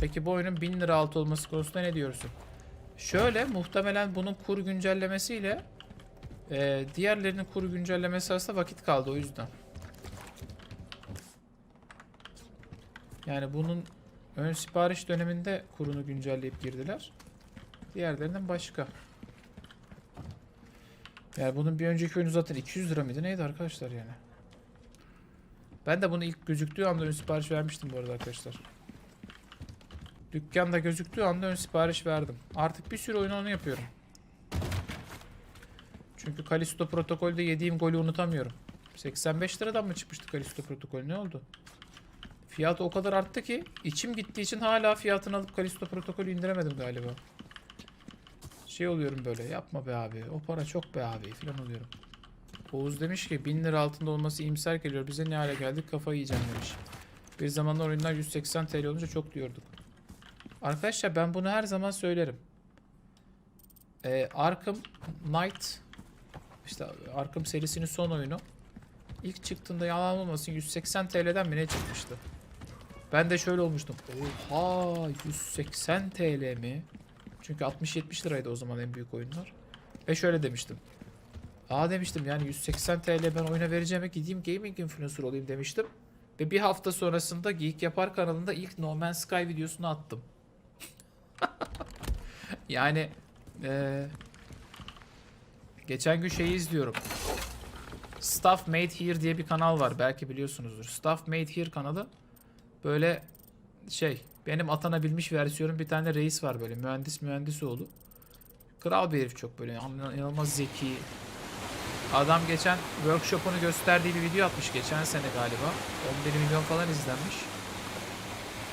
Peki bu oyunun 1000 lira altı olması konusunda ne diyorsun? Şöyle muhtemelen bunun kur güncellemesiyle e, diğerlerinin kur güncellemesi arasında vakit kaldı o yüzden. Yani bunun ön sipariş döneminde kurunu güncelleyip girdiler. Diğerlerinden başka. Yani bunun bir önceki oyunu zaten 200 lira mıydı neydi arkadaşlar yani? Ben de bunu ilk gözüktüğü anda ön sipariş vermiştim bu arada arkadaşlar. Dükkanda gözüktüğü anda ön sipariş verdim. Artık bir sürü oyun onu yapıyorum. Çünkü Kalisto protokolde yediğim golü unutamıyorum. 85 liradan mı çıkmıştı Kalisto protokol ne oldu? Fiyat o kadar arttı ki içim gittiği için hala fiyatını alıp Kalisto protokolü indiremedim galiba. Şey oluyorum böyle yapma be abi o para çok be abi falan oluyorum. Oğuz demiş ki 1000 lira altında olması iyimser geliyor. Bize ne hale geldik kafayı yiyeceğim demiş. Bir zamanlar oyunlar 180 TL olunca çok diyorduk. Arkadaşlar ben bunu her zaman söylerim. Ee, Arkham Knight işte Arkham serisinin son oyunu ilk çıktığında yalan olmasın 180 TL'den mi ne çıkmıştı? Ben de şöyle olmuştum. Oha 180 TL mi? Çünkü 60-70 liraydı o zaman en büyük oyunlar. Ve şöyle demiştim. Aa demiştim yani 180 TL ben oyuna vereceğime gideyim gaming influencer olayım demiştim. Ve bir hafta sonrasında Geek Yapar kanalında ilk No Man's Sky videosunu attım. yani eee, geçen gün şeyi izliyorum. Stuff Made Here diye bir kanal var. Belki biliyorsunuzdur. Stuff Made Here kanalı böyle şey benim atanabilmiş versiyonum bir tane reis var böyle mühendis mühendis oğlu. Kral bir herif çok böyle inan- inanılmaz zeki. Adam geçen workshop'unu gösterdiği bir video atmış geçen sene galiba. 11 milyon falan izlenmiş.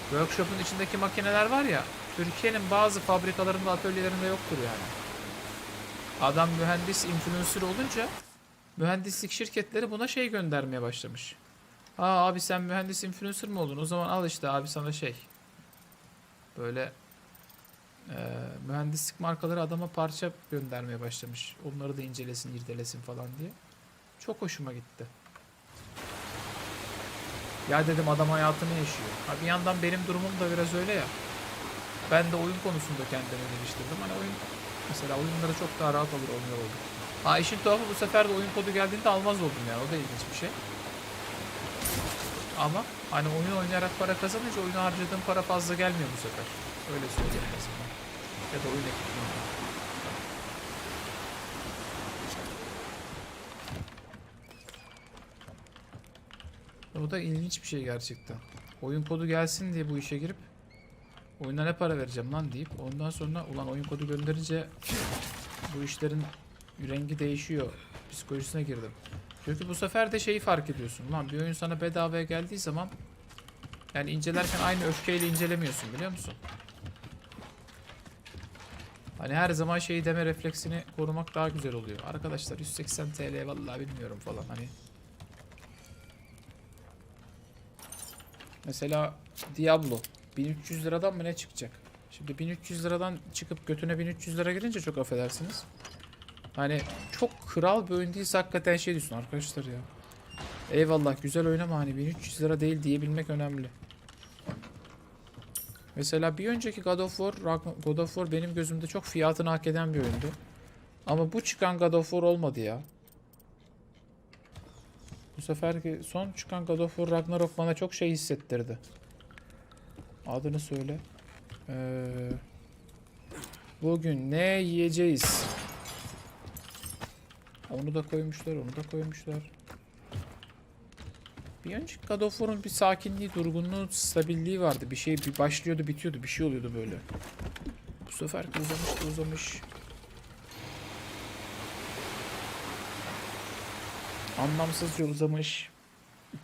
Workshop'un içindeki makineler var ya Türkiye'nin bazı fabrikalarında atölyelerinde yoktur yani. Adam mühendis influencer olunca mühendislik şirketleri buna şey göndermeye başlamış. Aa abi sen mühendis influencer mı oldun? O zaman al işte abi sana şey. Böyle e, mühendislik markaları adama parça göndermeye başlamış. Onları da incelesin, irdelesin falan diye. Çok hoşuma gitti. Ya dedim adam hayatını yaşıyor. Ha bir yandan benim durumum da biraz öyle ya. Ben de oyun konusunda kendimi geliştirdim. Hani oyun mesela oyunları çok daha rahat alır oynuyor oldum. Ha işin tuhafı bu sefer de oyun kodu geldiğinde almaz oldum yani. O da ilginç bir şey. Ama hani oyun oynayarak para kazanınca oyuna harcadığım para fazla gelmiyor bu sefer. Öyle söyleyeyim azından. Ya da oyun ekipmanı. Bu da ilginç bir şey gerçekten. Oyun kodu gelsin diye bu işe girip oyuna ne para vereceğim lan deyip ondan sonra ulan oyun kodu gönderince bu işlerin rengi değişiyor psikolojisine girdim. Çünkü bu sefer de şeyi fark ediyorsun. Lan bir oyun sana bedavaya geldiği zaman yani incelerken aynı öfkeyle incelemiyorsun biliyor musun? Hani her zaman şeyi deme refleksini korumak daha güzel oluyor. Arkadaşlar 180 TL vallahi bilmiyorum falan hani. Mesela Diablo 1300 liradan mı ne çıkacak? Şimdi 1300 liradan çıkıp götüne 1300 lira girince çok affedersiniz. Hani çok kral bir oyun değilse hakikaten şey diyorsun arkadaşlar ya. Eyvallah güzel oyun ama hani 1300 lira değil diyebilmek önemli. Mesela bir önceki God of War, God of War benim gözümde çok fiyatını hak eden bir oyundu. Ama bu çıkan God of War olmadı ya. Bu seferki son çıkan God of War Ragnarok bana çok şey hissettirdi. Adını söyle. Ee, bugün ne yiyeceğiz? Onu da koymuşlar, onu da koymuşlar. Bir önceki God of War'un bir sakinliği, durgunluğu, stabilliği vardı. Bir şey bir başlıyordu, bitiyordu, bir şey oluyordu böyle. Bu sefer uzamış uzamış. Anlamsızca uzamış.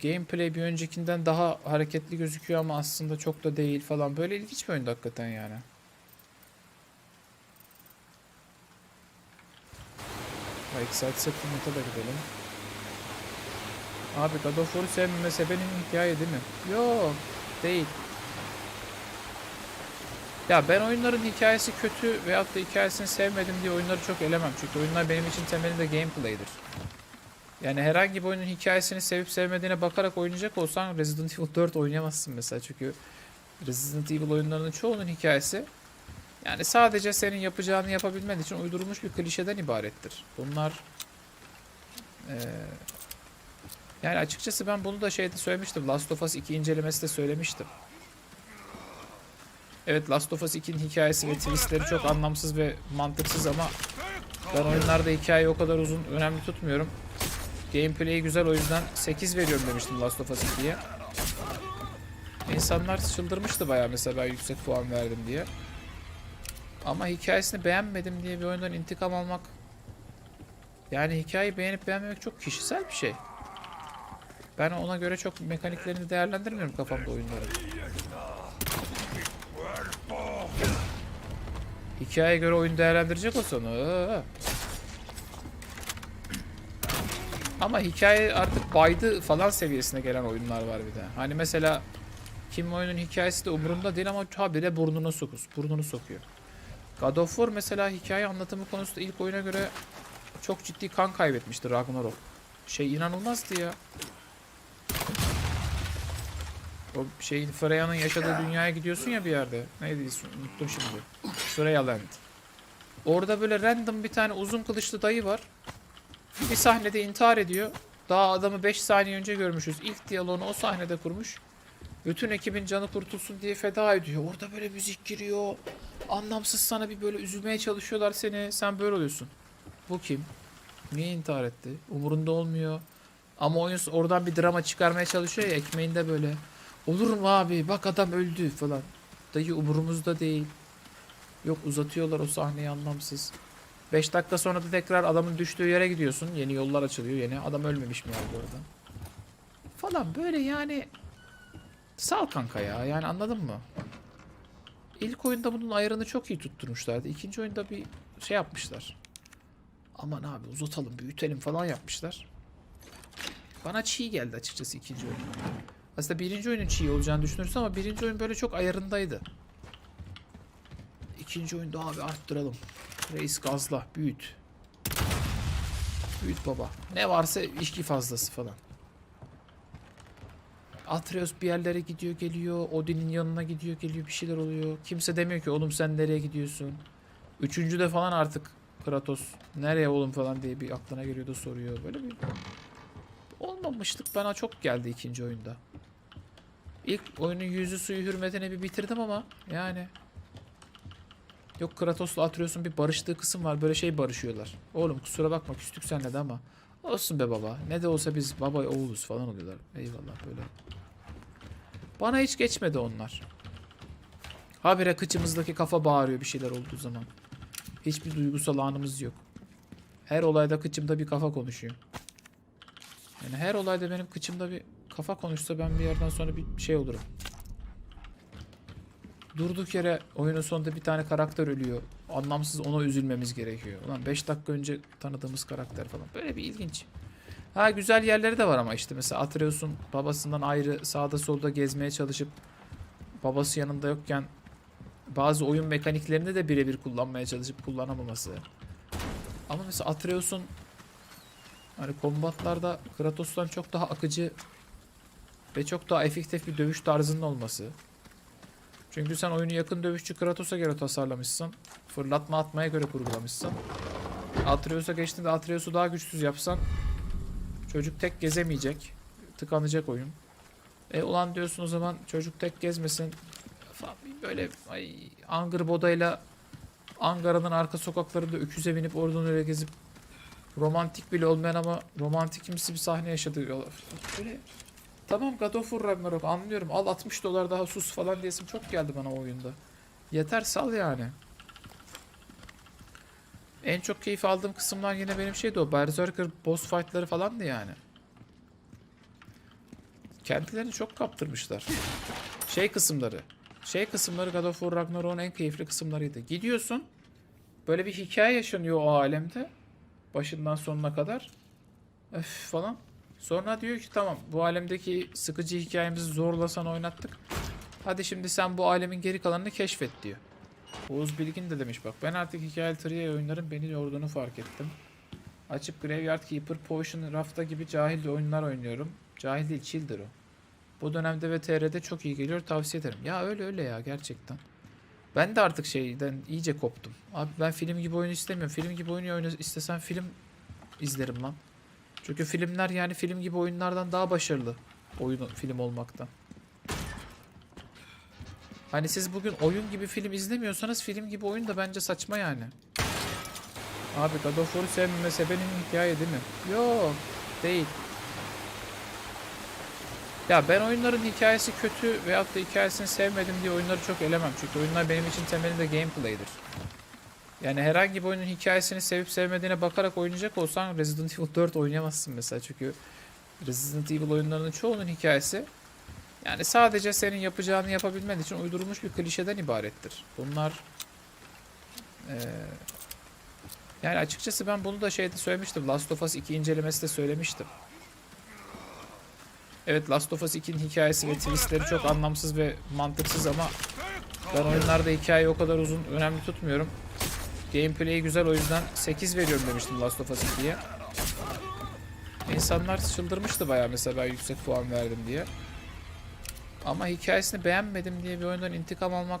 Gameplay bir öncekinden daha hareketli gözüküyor ama aslında çok da değil falan. Böyle ilginç bir oyundu hakikaten yani. Excite Settlement'a da gidelim. Abi God of War'u sevmeme sebenin hikaye değil mi? Yok değil. Ya ben oyunların hikayesi kötü veyahut da hikayesini sevmedim diye oyunları çok elemem. Çünkü oyunlar benim için temelinde gameplay'dir. Yani herhangi bir oyunun hikayesini sevip sevmediğine bakarak oynayacak olsan Resident Evil 4 oynayamazsın mesela. Çünkü Resident Evil oyunlarının çoğunun hikayesi yani sadece senin yapacağını yapabilmen için uydurulmuş bir klişeden ibarettir. Bunlar eee, yani açıkçası ben bunu da şeyde söylemiştim. Last of Us 2 incelemesi de söylemiştim. Evet Last of Us 2'nin hikayesi ve twistleri çok anlamsız ve mantıksız ama ben oyunlarda hikayeyi o kadar uzun önemli tutmuyorum. Gameplay'i güzel o yüzden 8 veriyorum demiştim Last of Us 2'ye. İnsanlar çıldırmıştı bayağı mesela ben yüksek puan verdim diye. Ama hikayesini beğenmedim diye bir oyundan intikam almak yani hikayeyi beğenip beğenmemek çok kişisel bir şey. Ben ona göre çok mekaniklerini değerlendirmiyorum kafamda oyunları. Hikayeye göre oyun değerlendirecek olsan ıı. Ama hikaye artık baydı falan seviyesine gelen oyunlar var bir de. Hani mesela kim oyunun hikayesi de umurumda değil ama habire burnunu sokus, burnunu sokuyor. God of War mesela hikaye anlatımı konusunda ilk oyuna göre çok ciddi kan kaybetmişti Ragnarok. Şey inanılmazdı ya. O şeyin Freya'nın yaşadığı dünyaya gidiyorsun ya bir yerde. Neydi? Unuttum şimdi. Freya Land. Orada böyle random bir tane uzun kılıçlı dayı var. Bir sahnede intihar ediyor. Daha adamı 5 saniye önce görmüşüz. İlk diyaloğunu o sahnede kurmuş. Bütün ekibin canı kurtulsun diye feda ediyor. Orada böyle müzik giriyor. Anlamsız sana bir böyle üzülmeye çalışıyorlar seni. Sen böyle oluyorsun. Bu kim? Niye intihar etti? Umurunda olmuyor. Ama oyun oradan bir drama çıkarmaya çalışıyor ya ekmeğinde böyle. Olur mu abi? Bak adam öldü falan. Dayı umurumuzda değil. Yok uzatıyorlar o sahneyi anlamsız. 5 dakika sonra da tekrar adamın düştüğü yere gidiyorsun. Yeni yollar açılıyor yeni. Adam ölmemiş mi abi orada? Falan böyle yani sal kanka ya. Yani anladın mı? İlk oyunda bunun ayarını çok iyi tutturmuşlardı. İkinci oyunda bir şey yapmışlar. Aman abi uzatalım, büyütelim falan yapmışlar. Bana çiğ geldi açıkçası ikinci oyun. Aslında birinci oyunun çiğ olacağını düşünürsün ama birinci oyun böyle çok ayarındaydı. İkinci oyunda abi arttıralım. Reis gazla, büyüt. Büyüt baba. Ne varsa içki fazlası falan. Atreus bir yerlere gidiyor geliyor. Odin'in yanına gidiyor geliyor bir şeyler oluyor. Kimse demiyor ki oğlum sen nereye gidiyorsun. Üçüncüde falan artık Kratos nereye oğlum falan diye bir aklına geliyor da soruyor. Böyle bir olmamışlık bana çok geldi ikinci oyunda. İlk oyunun yüzü suyu hürmetine bir bitirdim ama yani Yok Kratos'la Atreus'un bir barıştığı kısım var. Böyle şey barışıyorlar. Oğlum kusura bakma küstük senle de ama. Olsun be baba. Ne de olsa biz baba oğluz falan oluyorlar. Eyvallah böyle. Bana hiç geçmedi onlar. Habire kıçımızdaki kafa bağırıyor bir şeyler olduğu zaman. Hiçbir duygusal anımız yok. Her olayda kıçımda bir kafa konuşuyor. Yani her olayda benim kıçımda bir kafa konuşsa ben bir yerden sonra bir şey olurum. Durduk yere oyunun sonunda bir tane karakter ölüyor. Anlamsız ona üzülmemiz gerekiyor. Ulan 5 dakika önce tanıdığımız karakter falan. Böyle bir ilginç. Ha güzel yerleri de var ama işte mesela Atreus'un babasından ayrı sağda solda gezmeye çalışıp babası yanında yokken bazı oyun mekaniklerini de birebir kullanmaya çalışıp kullanamaması. Ama mesela Atreus'un hani kombatlarda Kratos'tan çok daha akıcı ve çok daha efektif bir dövüş tarzının olması. Çünkü sen oyunu yakın dövüşçü Kratos'a göre tasarlamışsın. Fırlatma atmaya göre kurgulamışsın. Atreus'a geçtiğinde Atreus'u daha güçsüz yapsan çocuk tek gezemeyecek. Tıkanacak oyun. E ulan diyorsun o zaman çocuk tek gezmesin. Böyle ay Angır Boda'yla Ankara'nın arka sokaklarında öküze binip oradan öyle gezip romantik bile olmayan ama romantikimsi bir sahne yaşadı. Böyle Tamam God of War Ragnarok anlıyorum. Al 60 dolar daha sus falan diyesim çok geldi bana o oyunda. Yeter sal yani. En çok keyif aldığım kısımlar yine benim şeydi o. Berserker boss fight'ları falandı yani. Kendilerini çok kaptırmışlar. Şey kısımları. Şey kısımları God of War Ragnarok'un en keyifli kısımlarıydı. Gidiyorsun. Böyle bir hikaye yaşanıyor o alemde. Başından sonuna kadar. Öf falan. Sonra diyor ki tamam bu alemdeki sıkıcı hikayemizi zorlasan oynattık. Hadi şimdi sen bu alemin geri kalanını keşfet diyor. Oğuz Bilgin de demiş bak ben artık hikayeli triye oyunların beni yorduğunu fark ettim. Açıp Graveyard Keeper, Potion, Rafta gibi cahil oyunlar oynuyorum. Cahil değil chill'dir o. Bu dönemde ve TR'de çok iyi geliyor tavsiye ederim. Ya öyle öyle ya gerçekten. Ben de artık şeyden iyice koptum. Abi ben film gibi oyun istemiyorum. Film gibi oyun oyna istesem film izlerim lan. Çünkü filmler yani film gibi oyunlardan daha başarılı. Oyun film olmaktan. Hani siz bugün oyun gibi film izlemiyorsanız film gibi oyun da bence saçma yani. Abi God of War'u sevmeme sebenin hikaye değil mi? Yok değil. Ya ben oyunların hikayesi kötü veyahut da hikayesini sevmedim diye oyunları çok elemem. Çünkü oyunlar benim için temelinde gameplay'dir. Yani herhangi bir oyunun hikayesini sevip sevmediğine bakarak oynayacak olsan Resident Evil 4 oynayamazsın mesela. Çünkü Resident Evil oyunlarının çoğunun hikayesi yani sadece senin yapacağını yapabilmen için uydurulmuş bir klişeden ibarettir. Bunlar eee, yani açıkçası ben bunu da şeyde söylemiştim. Last of Us 2 incelemesi de söylemiştim. Evet Last of Us 2'nin hikayesi ve twistleri çok anlamsız ve mantıksız ama ben oyunlarda hikayeyi o kadar uzun önemli tutmuyorum. Gameplay'i güzel o yüzden 8 veriyorum demiştim Last of Us 2'ye. İnsanlar çıldırmıştı bayağı mesela ben yüksek puan verdim diye. Ama hikayesini beğenmedim diye bir oyundan intikam almak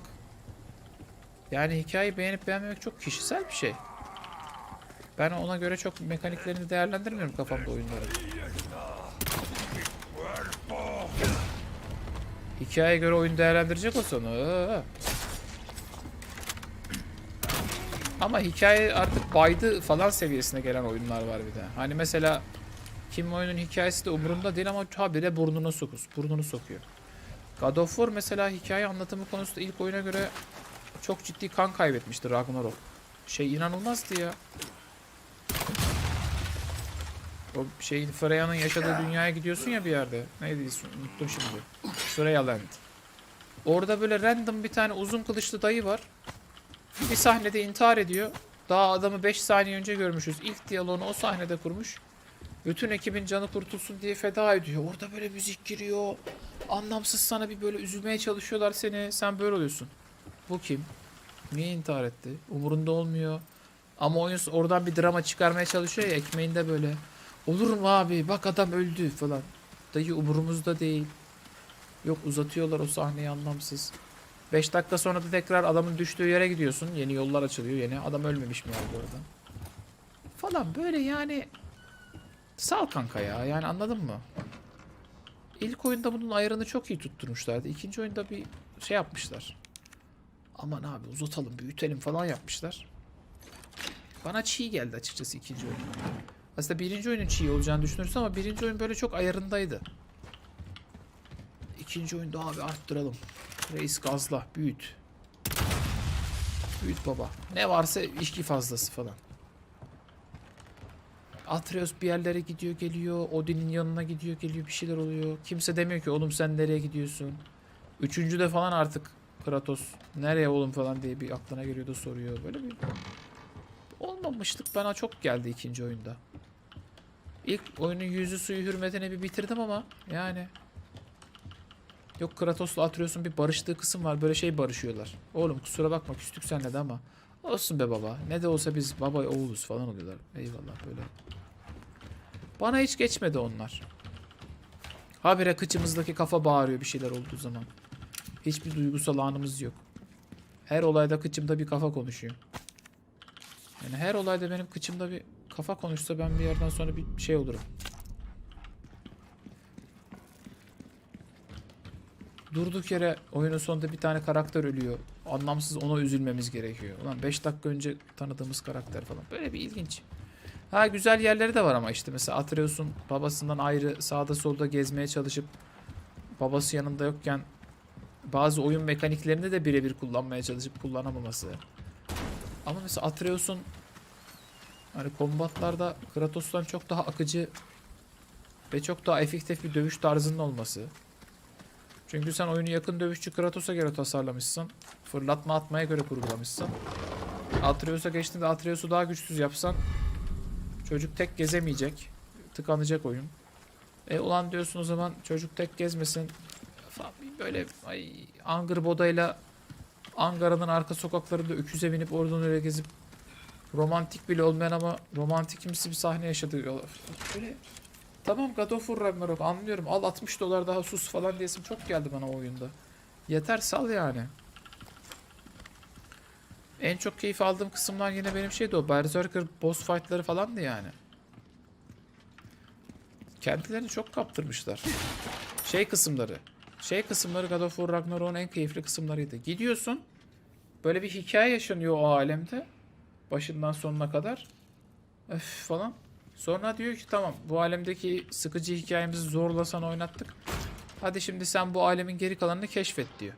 yani hikayeyi beğenip beğenmemek çok kişisel bir şey. Ben ona göre çok mekaniklerini değerlendirmiyorum kafamda oyunları. Hikayeye göre oyun değerlendirecek olsan ıı. Ama hikaye artık baydı falan seviyesine gelen oyunlar var bir de. Hani mesela kim oyunun hikayesi de umurumda değil ama habire burnunu sokus, burnunu sokuyor. God of War mesela hikaye anlatımı konusunda ilk oyuna göre çok ciddi kan kaybetmişti Ragnarok. Şey inanılmazdı ya. O şeyin Freya'nın yaşadığı dünyaya gidiyorsun ya bir yerde. Neydi? Unuttum şimdi. Freya Land. Orada böyle random bir tane uzun kılıçlı dayı var. Bir sahnede intihar ediyor. Daha adamı 5 saniye önce görmüşüz. İlk diyaloğunu o sahnede kurmuş. Bütün ekibin canı kurtulsun diye feda ediyor. Orada böyle müzik giriyor. Anlamsız sana bir böyle üzülmeye çalışıyorlar seni. Sen böyle oluyorsun. Bu kim? Niye intihar etti? Umurunda olmuyor. Ama oyun oradan bir drama çıkarmaya çalışıyor ya ekmeğinde böyle. Olur mu abi? Bak adam öldü falan. Dayı umurumuzda değil. Yok uzatıyorlar o sahneyi anlamsız. 5 dakika sonra da tekrar adamın düştüğü yere gidiyorsun. Yeni yollar açılıyor yeni. Adam ölmemiş mi abi orada? Falan böyle yani sal kanka ya. Yani anladın mı? İlk oyunda bunun ayarını çok iyi tutturmuşlardı. İkinci oyunda bir şey yapmışlar. Aman abi uzatalım, büyütelim falan yapmışlar. Bana çiğ geldi açıkçası ikinci oyun. Aslında birinci oyunun çiğ olacağını düşünürsün ama birinci oyun böyle çok ayarındaydı. İkinci oyunda abi arttıralım. Reis gazla, büyüt. Büyüt baba. Ne varsa içki fazlası falan. Atreus bir yerlere gidiyor geliyor. Odin'in yanına gidiyor geliyor bir şeyler oluyor. Kimse demiyor ki oğlum sen nereye gidiyorsun. Üçüncüde falan artık Kratos nereye oğlum falan diye bir aklına geliyor da soruyor. Böyle bir olmamışlık bana çok geldi ikinci oyunda. İlk oyunun yüzü suyu hürmetine bir bitirdim ama yani Yok Kratos'la Atreus'un bir barıştığı kısım var. Böyle şey barışıyorlar. Oğlum kusura bakma küstük senle de ama. Olsun be baba. Ne de olsa biz baba oğluz falan oluyorlar. Eyvallah böyle. Bana hiç geçmedi onlar. Habire kıçımızdaki kafa bağırıyor bir şeyler olduğu zaman. Hiçbir duygusal anımız yok. Her olayda kıçımda bir kafa konuşuyor. Yani her olayda benim kıçımda bir kafa konuşsa ben bir yerden sonra bir şey olurum. Durduk yere oyunun sonunda bir tane karakter ölüyor. Anlamsız ona üzülmemiz gerekiyor. Ulan 5 dakika önce tanıdığımız karakter falan. Böyle bir ilginç. Ha güzel yerleri de var ama işte mesela Atreus'un babasından ayrı sağda solda gezmeye çalışıp babası yanında yokken bazı oyun mekaniklerini de birebir kullanmaya çalışıp kullanamaması. Ama mesela Atreus'un hani kombatlarda Kratos'tan çok daha akıcı ve çok daha efektif bir dövüş tarzının olması. Çünkü sen oyunu yakın dövüşçü Kratos'a göre tasarlamışsın. Fırlatma atmaya göre kurgulamışsın. Atreus'a geçtiğinde Atreus'u daha güçsüz yapsan çocuk tek gezemeyecek. Tıkanacak oyun. E ulan diyorsun o zaman çocuk tek gezmesin. Böyle ay Angır Boda'yla Ankara'nın arka sokaklarında öküze binip oradan öyle gezip romantik bile olmayan ama romantikimsi bir sahne yaşadı. Böyle Tamam God of War Ragnarok anlıyorum. Al 60 dolar daha sus falan diyesim çok geldi bana o oyunda. Yeter sal yani. En çok keyif aldığım kısımlar yine benim şeydi o. Berserker boss fight'ları falandı yani. Kendilerini çok kaptırmışlar. Şey kısımları. Şey kısımları God of War Ragnarok'un en keyifli kısımlarıydı. Gidiyorsun. Böyle bir hikaye yaşanıyor o alemde. Başından sonuna kadar. Öf falan. Sonra diyor ki tamam bu alemdeki sıkıcı hikayemizi zorlasan oynattık. Hadi şimdi sen bu alemin geri kalanını keşfet diyor.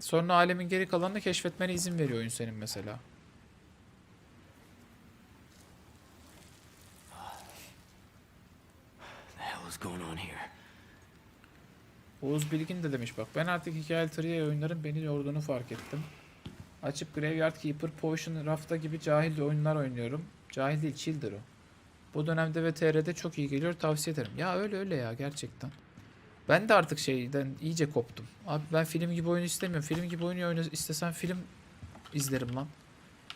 Sonra alemin geri kalanını keşfetmene izin veriyor oyun senin mesela. Oğuz Bilgin de demiş bak ben artık hikayeli triye oyunların beni yorduğunu fark ettim. Açıp Graveyard Keeper, Potion, Rafta gibi cahil oyunlar oynuyorum. Cahil değil chill'dir o. Bu dönemde ve TR'de çok iyi geliyor tavsiye ederim. Ya öyle öyle ya gerçekten. Ben de artık şeyden iyice koptum. Abi ben film gibi oyun istemiyorum. Film gibi oyun istesem film izlerim lan.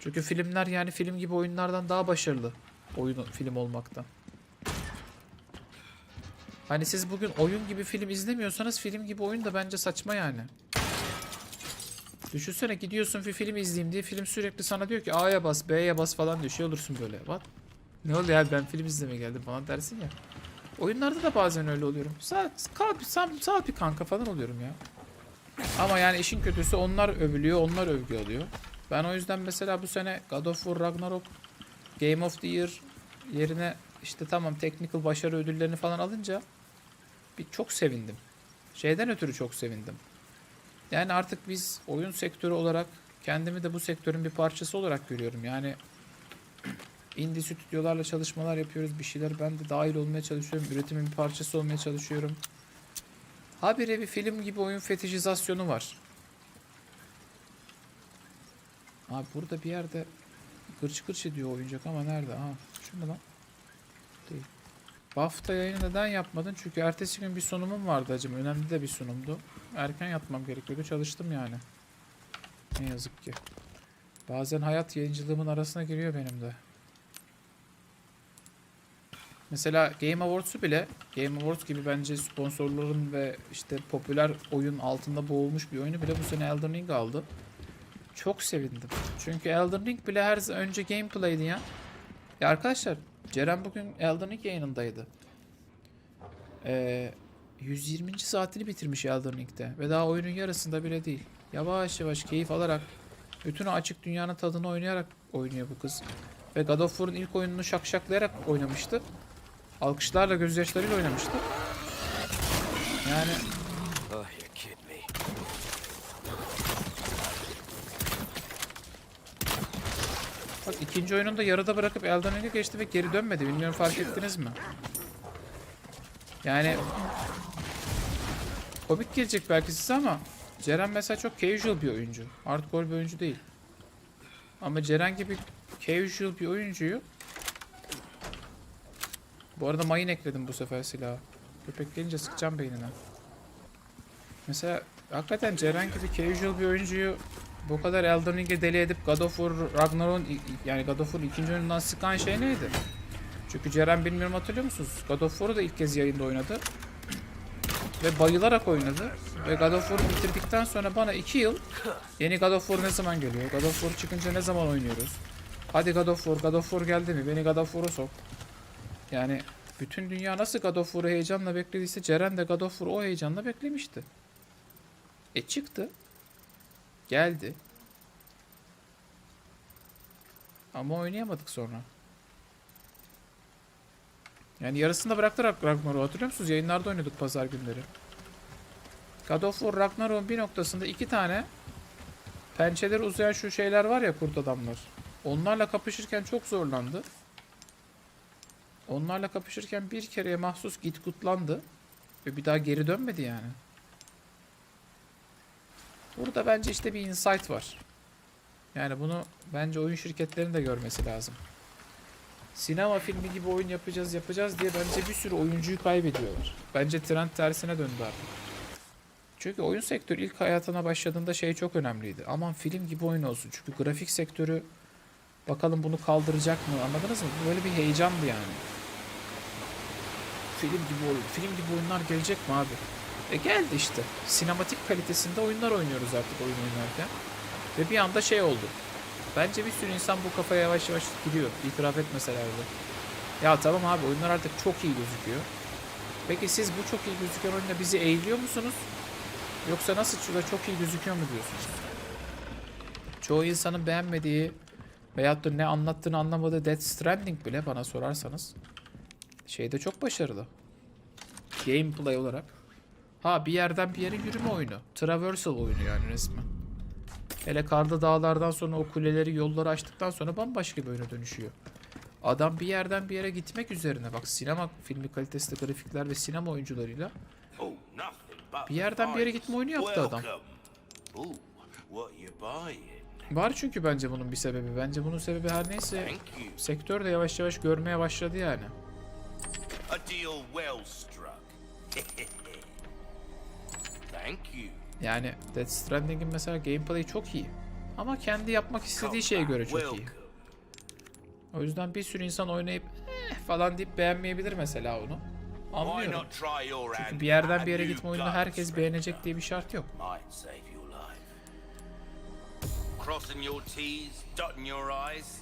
Çünkü filmler yani film gibi oyunlardan daha başarılı oyun film olmaktan. Hani siz bugün oyun gibi film izlemiyorsanız film gibi oyun da bence saçma yani. Düşünsene gidiyorsun bir film izleyeyim diye film sürekli sana diyor ki A'ya bas B'ye bas falan diyor. Şey olursun böyle. What? Ne oldu ya ben film izlemeye geldim falan dersin ya. Oyunlarda da bazen öyle oluyorum. Sağ, kal, sağ, sağ bir kanka falan oluyorum ya. Ama yani işin kötüsü onlar övülüyor, onlar övgü alıyor. Ben o yüzden mesela bu sene God of War Ragnarok Game of the Year yerine işte tamam technical başarı ödüllerini falan alınca bir çok sevindim. Şeyden ötürü çok sevindim. Yani artık biz oyun sektörü olarak kendimi de bu sektörün bir parçası olarak görüyorum. Yani indie stüdyolarla çalışmalar yapıyoruz. Bir şeyler ben de dahil olmaya çalışıyorum. Üretimin bir parçası olmaya çalışıyorum. Habire bir film gibi oyun fetişizasyonu var. Abi burada bir yerde gırç gırç ediyor oyuncak ama nerede? Ha, şu mu lan? Değil. Bu hafta yayını neden yapmadın? Çünkü ertesi gün bir sunumum vardı acım. Önemli de bir sunumdu. Erken yatmam gerekiyordu. Çalıştım yani. Ne yazık ki. Bazen hayat yayıncılığımın arasına giriyor benim de. Mesela Game Awards'u bile Game Awards gibi bence sponsorların ve işte popüler oyun altında boğulmuş bir oyunu bile bu sene Elden Ring aldı. Çok sevindim. Çünkü Elden Ring bile her önce gameplay'di ya. Ya arkadaşlar Ceren bugün Elden Ring yayınındaydı. Ee, 120. saatini bitirmiş Elden Ring'de ve daha oyunun yarısında bile değil. Yavaş yavaş keyif alarak bütün açık dünyanın tadını oynayarak oynuyor bu kız. Ve God of War'un ilk oyununu şakşaklayarak oynamıştı. Alkışlarla gözyaşlarıyla oynamıştı. Yani Oh, bak ikinci oyununda yarıda bırakıp Elden Ring'e geçti ve geri dönmedi. Bilmiyorum fark ettiniz mi? Yani komik gelecek belki size ama Ceren mesela çok casual bir oyuncu. Hardcore bir oyuncu değil. Ama Ceren gibi casual bir oyuncuyu Bu arada mayın ekledim bu sefer silaha. Köpek gelince sıkacağım beynine. Mesela hakikaten Ceren gibi casual bir oyuncuyu bu kadar Elden Ring'e deli edip God of War Ragnarok'un yani God of War ikinci oyunundan sıkan şey neydi? Çünkü Ceren bilmiyorum hatırlıyor musunuz? God of War'u da ilk kez yayında oynadı. Ve bayılarak oynadı. Ve God of War'u bitirdikten sonra bana 2 yıl yeni God of War ne zaman geliyor? God of War çıkınca ne zaman oynuyoruz? Hadi God of War, God of War geldi mi? Beni God of War'a sok. Yani bütün dünya nasıl God of War'u heyecanla beklediyse Ceren de God of War'u o heyecanla beklemişti. E çıktı. Geldi. Ama oynayamadık sonra. Yani yarısında bıraktılar Ragnarok'u hatırlıyor musunuz? Yayınlarda oynadık pazar günleri. God of War Ragnarok'un bir noktasında iki tane pençeleri uzayan şu şeyler var ya kurt adamlar. Onlarla kapışırken çok zorlandı. Onlarla kapışırken bir kereye mahsus git kutlandı. Ve bir daha geri dönmedi yani. Burada bence işte bir insight var. Yani bunu bence oyun şirketlerinin de görmesi lazım. Sinema filmi gibi oyun yapacağız yapacağız diye bence bir sürü oyuncuyu kaybediyorlar. Bence trend tersine döndü artık. Çünkü oyun sektörü ilk hayatına başladığında şey çok önemliydi. Aman film gibi oyun olsun. Çünkü grafik sektörü bakalım bunu kaldıracak mı anladınız mı? Böyle bir heyecandı yani. film gibi oyun. Film gibi oyunlar gelecek mi abi? E geldi işte. Sinematik kalitesinde oyunlar oynuyoruz artık oyun oynarken. Ve bir anda şey oldu. Bence bir sürü insan bu kafaya yavaş yavaş gidiyor. İtiraf etmeseler de. Ya tamam abi oyunlar artık çok iyi gözüküyor. Peki siz bu çok iyi gözüken oyunda bizi eğiliyor musunuz? Yoksa nasıl şurada çok iyi gözüküyor mu diyorsunuz? Çoğu insanın beğenmediği veyahut da ne anlattığını anlamadığı Death Stranding bile bana sorarsanız şeyde çok başarılı. Gameplay olarak. Ha bir yerden bir yere yürüme oyunu. Traversal oyunu yani resmen. Hele karda dağlardan sonra o kuleleri yolları açtıktan sonra bambaşka bir oyuna dönüşüyor. Adam bir yerden bir yere gitmek üzerine bak sinema filmi kalitesinde grafikler ve sinema oyuncularıyla Bir yerden bir yere gitme oyunu yaptı adam. Var çünkü bence bunun bir sebebi. Bence bunun sebebi her neyse sektör de yavaş yavaş görmeye başladı yani. Thank you. Yani Death Stranding'in mesela gameplay'i çok iyi. Ama kendi yapmak istediği şeye göre çok iyi. O yüzden bir sürü insan oynayıp eh falan deyip beğenmeyebilir mesela onu. Anlıyorum. Çünkü bir yerden bir yere gitme oyunu herkes beğenecek diye bir şart yok. Crossing your T's, dotting your I's.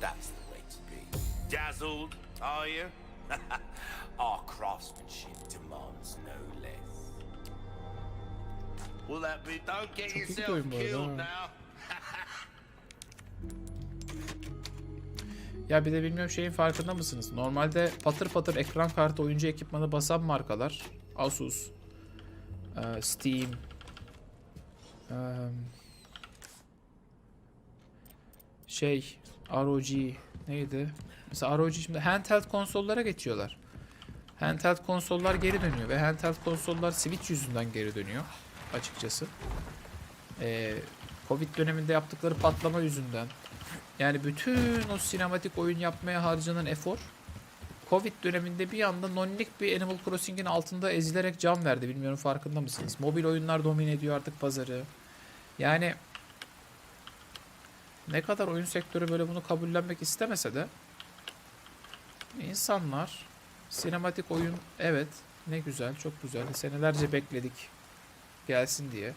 That's the way to be. Dazzled, are you? Our craftsmanship demands no less. Çok iyi bir oyun bu arada, ha. Ya bir de bilmiyorum şeyin farkında mısınız? Normalde patır patır ekran kartı oyuncu ekipmanı basan markalar Asus, e, Steam, e, şey ROG neydi? Mesela ROG şimdi handheld konsollara geçiyorlar. Handheld konsollar geri dönüyor ve handheld konsollar Switch yüzünden geri dönüyor açıkçası. E, Covid döneminde yaptıkları patlama yüzünden yani bütün o sinematik oyun yapmaya harcanan efor Covid döneminde bir anda nonnik bir Animal Crossing'in altında ezilerek can verdi. Bilmiyorum farkında mısınız? Mobil oyunlar domine ediyor artık pazarı. Yani ne kadar oyun sektörü böyle bunu kabullenmek istemese de insanlar sinematik oyun evet ne güzel çok güzel senelerce bekledik gelsin diye.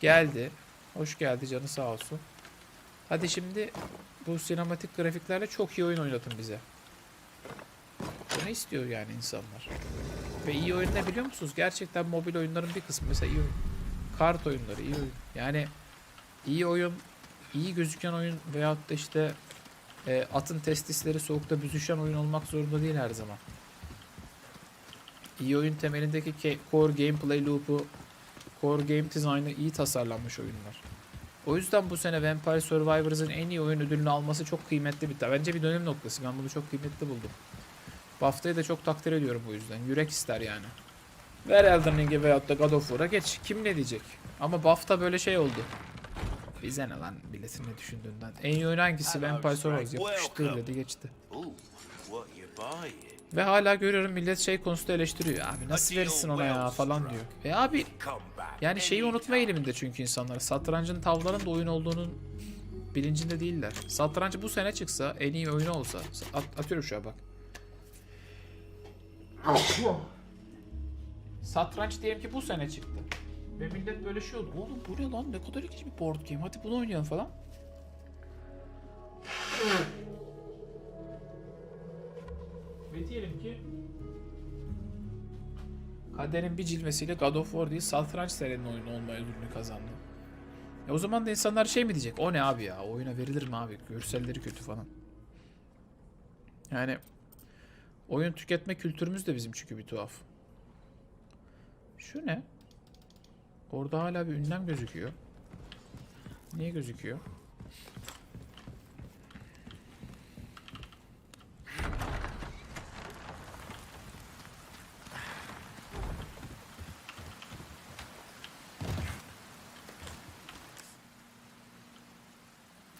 Geldi. Hoş geldi canı sağ olsun. Hadi şimdi bu sinematik grafiklerle çok iyi oyun oynatın bize. Bunu istiyor yani insanlar. Ve iyi oyun ne biliyor musunuz? Gerçekten mobil oyunların bir kısmı. Mesela iyi oyun. Kart oyunları iyi oyun. Yani iyi oyun, iyi gözüken oyun veyahut da işte e, atın testisleri soğukta büzüşen oyun olmak zorunda değil her zaman. İyi oyun temelindeki core gameplay loop'u, core game design'ı iyi tasarlanmış oyunlar. O yüzden bu sene Vampire Survivors'ın en iyi oyun ödülünü alması çok kıymetli bir Bence bir dönüm noktası. Ben bunu çok kıymetli buldum. BAFTA'yı da çok takdir ediyorum bu yüzden. Yürek ister yani. Ver Elden Ring'e veyahut da God of War'a geç. Kim ne diyecek? Ama BAFTA böyle şey oldu. Bize ne lan milletin ne düşündüğünden. En iyi oyun hangisi? Vampire. Survivors. Yapıştır dedi geçti. Ooh? Ve hala görüyorum millet şey konusunda eleştiriyor. Abi nasıl verirsin ona ya falan diyor. E abi. Yani şeyi unutma eğiliminde çünkü insanlar. Satrancın tavların da oyun olduğunun bilincinde değiller. Satranç bu sene çıksa, en iyi oyunu olsa, at- atıyorum şu an bak. Satranç diyelim ki bu sene çıktı. Ve millet böyle şey oldu. Oğlum bu ne lan ne kadar ilginç bir board game. Hadi bunu oynayalım falan. Ve diyelim ki Kaderin bir cilvesiyle God of War değil satranç serinin oyunu olma ödülünü kazandı. E o zaman da insanlar şey mi diyecek? O ne abi ya? Oyuna verilir mi abi? Görselleri kötü falan. Yani oyun tüketme kültürümüz de bizim çünkü bir tuhaf. Şu ne? Orada hala bir ünlem gözüküyor. Niye gözüküyor?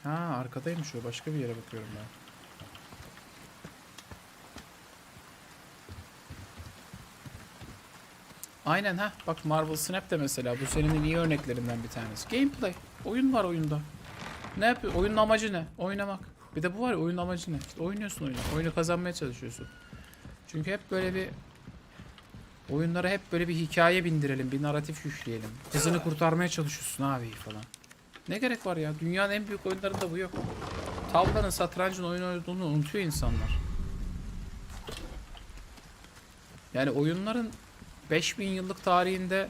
Ha arkadaymış o. Başka bir yere bakıyorum ben. Aynen ha. Bak Marvel Snap de mesela bu senin iyi örneklerinden bir tanesi. Gameplay. Oyun var oyunda. Ne yapıyor? Oyunun amacı ne? Oynamak. Bir de bu var ya oyunun amacı ne? Oynuyorsun oyunu. Oyunu kazanmaya çalışıyorsun. Çünkü hep böyle bir Oyunlara hep böyle bir hikaye bindirelim, bir narratif yükleyelim. Kızını kurtarmaya çalışıyorsun abi falan. Ne gerek var ya? Dünyanın en büyük oyunlarında bu yok. Tavlanın, satrancın oyun olduğunu unutuyor insanlar. Yani oyunların 5000 yıllık tarihinde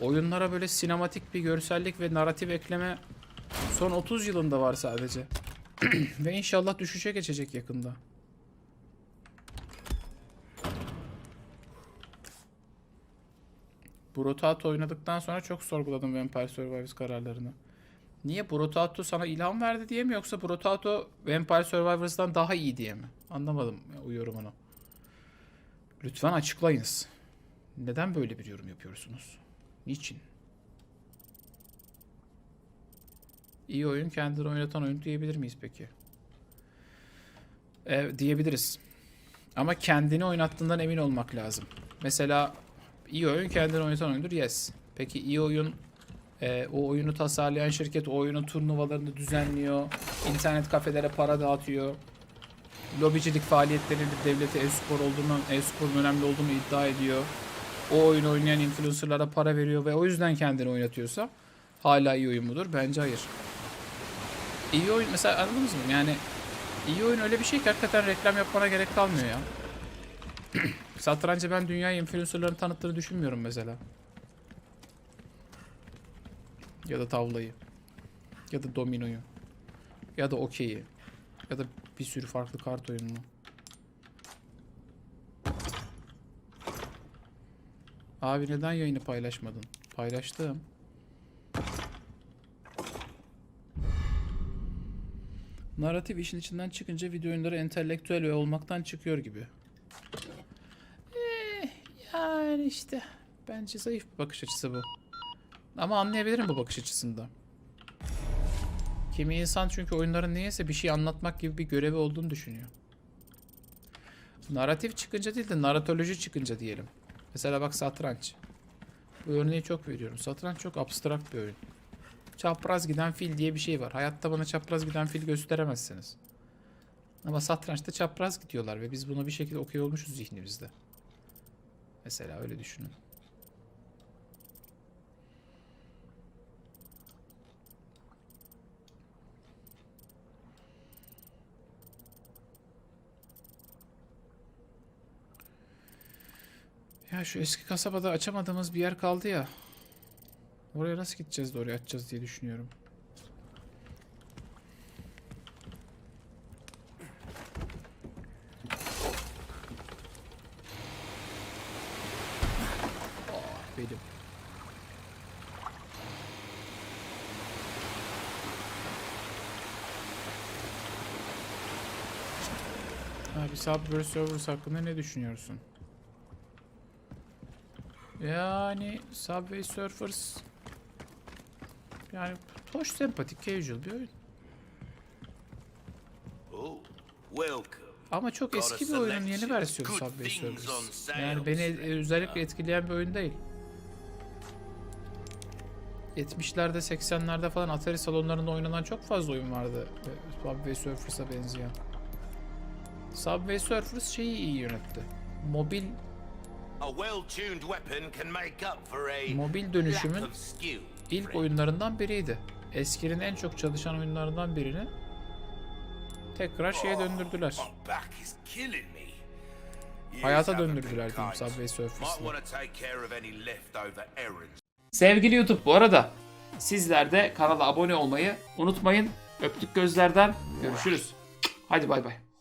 oyunlara böyle sinematik bir görsellik ve narratif ekleme son 30 yılında var sadece. ve inşallah düşüşe geçecek yakında. Brotato oynadıktan sonra çok sorguladım Vampire Survivors kararlarını. Niye Brotato sana ilham verdi diye mi yoksa Brotato Vampire Survivors'dan daha iyi diye mi? Anlamadım o yorumunu. Lütfen açıklayınız. Neden böyle bir yorum yapıyorsunuz? Niçin? İyi oyun kendini oynatan oyun diyebilir miyiz peki? E, diyebiliriz. Ama kendini oynattığından emin olmak lazım. Mesela iyi oyun kendini oynatan oyundur. Yes. Peki iyi oyun e, o oyunu tasarlayan şirket o oyunun turnuvalarını düzenliyor. internet kafelere para dağıtıyor. Lobicilik faaliyetlerinin bir devlete e-spor olduğunu, e-sporun önemli olduğunu iddia ediyor. O oyunu oynayan influencerlara para veriyor ve o yüzden kendini oynatıyorsa hala iyi oyun mudur? Bence hayır. İyi oyun mesela anladınız mı? Yani iyi oyun öyle bir şey ki hakikaten reklam yapmana gerek kalmıyor ya. Satrancı ben dünyaya influencerların tanıttığını düşünmüyorum mesela. Ya da tavlayı. Ya da dominoyu. Ya da okeyi. Ya da bir sürü farklı kart oyununu. Abi neden yayını paylaşmadın? Paylaştım. Narratif işin içinden çıkınca video oyunları entelektüel ve olmaktan çıkıyor gibi. Eh, yani işte. Bence zayıf bir bakış açısı bu. Ama anlayabilirim bu bakış açısında. Kimi insan çünkü oyunların niyeyse bir şey anlatmak gibi bir görevi olduğunu düşünüyor. Narratif çıkınca değil de naratoloji çıkınca diyelim. Mesela bak satranç. Bu örneği çok veriyorum. Satranç çok abstrakt bir oyun. Çapraz giden fil diye bir şey var. Hayatta bana çapraz giden fil gösteremezsiniz. Ama satrançta çapraz gidiyorlar ve biz buna bir şekilde okey olmuşuz zihnimizde. Mesela öyle düşünün. Ya şu eski kasabada açamadığımız bir yer kaldı ya. Oraya nasıl gideceğiz de oraya açacağız diye düşünüyorum. Ah, benim. Abi Subway Surfers hakkında ne düşünüyorsun? Yani Subway Surfers yani hoş sempatik casual bir oyun. Oh, welcome. Ama çok eski bir oyunun yeni versiyonu Subway Surfers. Yani beni e- özellikle etkileyen bir oyun değil. 70'lerde 80'lerde falan Atari salonlarında oynanan çok fazla oyun vardı. e, Subway Surfers'a benzeyen. Subway Surfers şeyi iyi yönetti. Mobil mobil dönüşümün ilk oyunlarından biriydi. Eskinin en çok çalışan oyunlarından birini tekrar şeye döndürdüler. Me. Yes, Hayata döndürdüler diyeyim. Subway errands. Sevgili YouTube bu arada sizler de kanala abone olmayı unutmayın. Öptük gözlerden. Görüşürüz. Hadi bay bay.